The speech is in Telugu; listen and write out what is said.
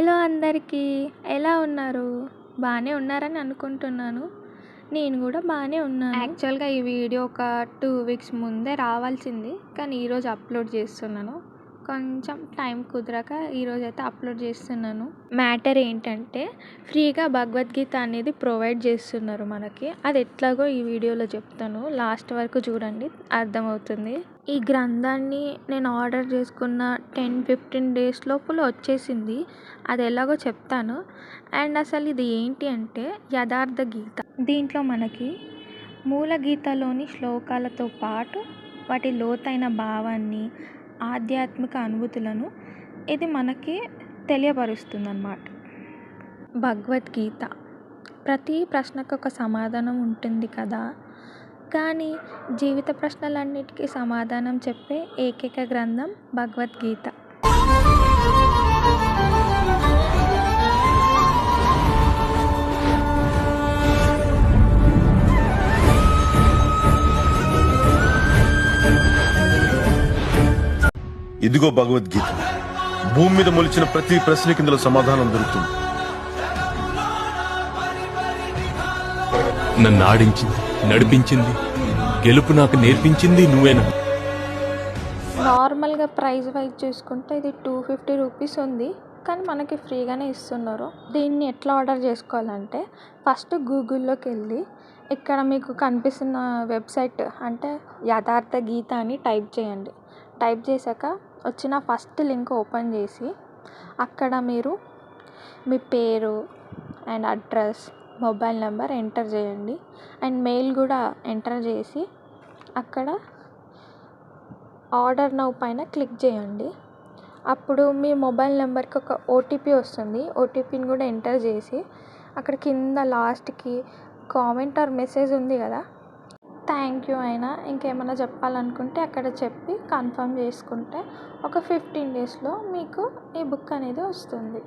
హలో అందరికీ. ఎలా ఉన్నారు? బాగానే ఉన్నారని అనుకుంటున్నాను. నేను కూడా బాగానే ఉన్నాను. యాక్చువల్గా ఈ వీడియో ఒక టూ వీక్స్ ముందే రావాల్సింది. కానీ ఈరోజు అప్లోడ్ చేస్తున్నాను. కొంచెం టైం కుదరక ఈరోజు అయితే అప్లోడ్ చేస్తున్నాను. మ్యాటర్ ఏంటంటే ఫ్రీగా భగవద్గీత అనేది ప్రొవైడ్ చేస్తున్నారు మనకి. అది ఎట్లాగో ఈ వీడియోలో చెప్తాను. లాస్ట్ వరకు చూడండి అర్థమవుతుంది. ఈ గ్రంథాన్ని నేను ఆర్డర్ చేసుకున్న టెన్ ఫిఫ్టీన్ డేస్ లోపల వచ్చేసింది. అది ఎలాగో చెప్తాను. అండ్ అసలు ఇది ఏంటి అంటే యథార్థ గీత. దీంట్లో మనకి మూల గీతలోని శ్లోకాలతో పాటు వాటి లోతైన భావాన్ని ఆధ్యాత్మిక అనుభూతులను ఇది మనకి తెలియపరుస్తుంది అన్నమాట భగవద్గీత. ప్రతి ప్రశ్నకు ఒక సమాధానం ఉంటుంది కదా. కానీ జీవిత ప్రశ్నలన్నిటికీ సమాధానం చెప్పే ఏకైక గ్రంథం భగవద్గీత. ఇదిగో భగవద్గీత. భూమి మీద మొలిచిన ప్రతి ప్రశ్నకి ఇందులో సమాధానం దొరుకుతుంది. నన్ను ఆడించింది నడిపించింది గెలుపు నాకు నేర్పించింది నువ్వేనా? నార్మల్గా ప్రైస్ వైజ్ చూసుకుంటే ఇది టూ ఫిఫ్టీ రూపీస్ ఉంది కానీ మనకి ఫ్రీగానే ఇస్తున్నారు. దీన్ని ఎట్లా ఆర్డర్ చేసుకోవాలంటే ఫస్ట్ గూగుల్లోకి వెళ్ళి ఇక్కడ మీకు కనిపిస్తున్న వెబ్సైట్ అంటే యథార్థ గీత అని టైప్ చేయండి. టైప్ చేశాక వచ్చిన ఫస్ట్ లింక్ ఓపెన్ చేసి అక్కడ మీరు మీ పేరు and address mobile number enter చేయండి. అండ్ మెయిల్ కూడా ఎంటర్ చేసి అక్కడ ఆర్డర్ నౌ పైన క్లిక్ చేయండి. అప్పుడు మీ మొబైల్ నెంబర్కి ఒక ఓటీపీ వస్తుంది. ఓటీపీని కూడా ఎంటర్ చేసి అక్కడ కింద లాస్ట్కి కామెంట్ ఆర్ మెసేజ్ ఉంది కదా థ్యాంక్ యూ అయినా ఇంకేమైనా చెప్పాలనుకుంటే అక్కడ చెప్పి కన్ఫర్మ్ చేసుకుంటే ఒక ఫిఫ్టీన్ డేస్లో మీకు ఈ బుక్ అనేది వస్తుంది.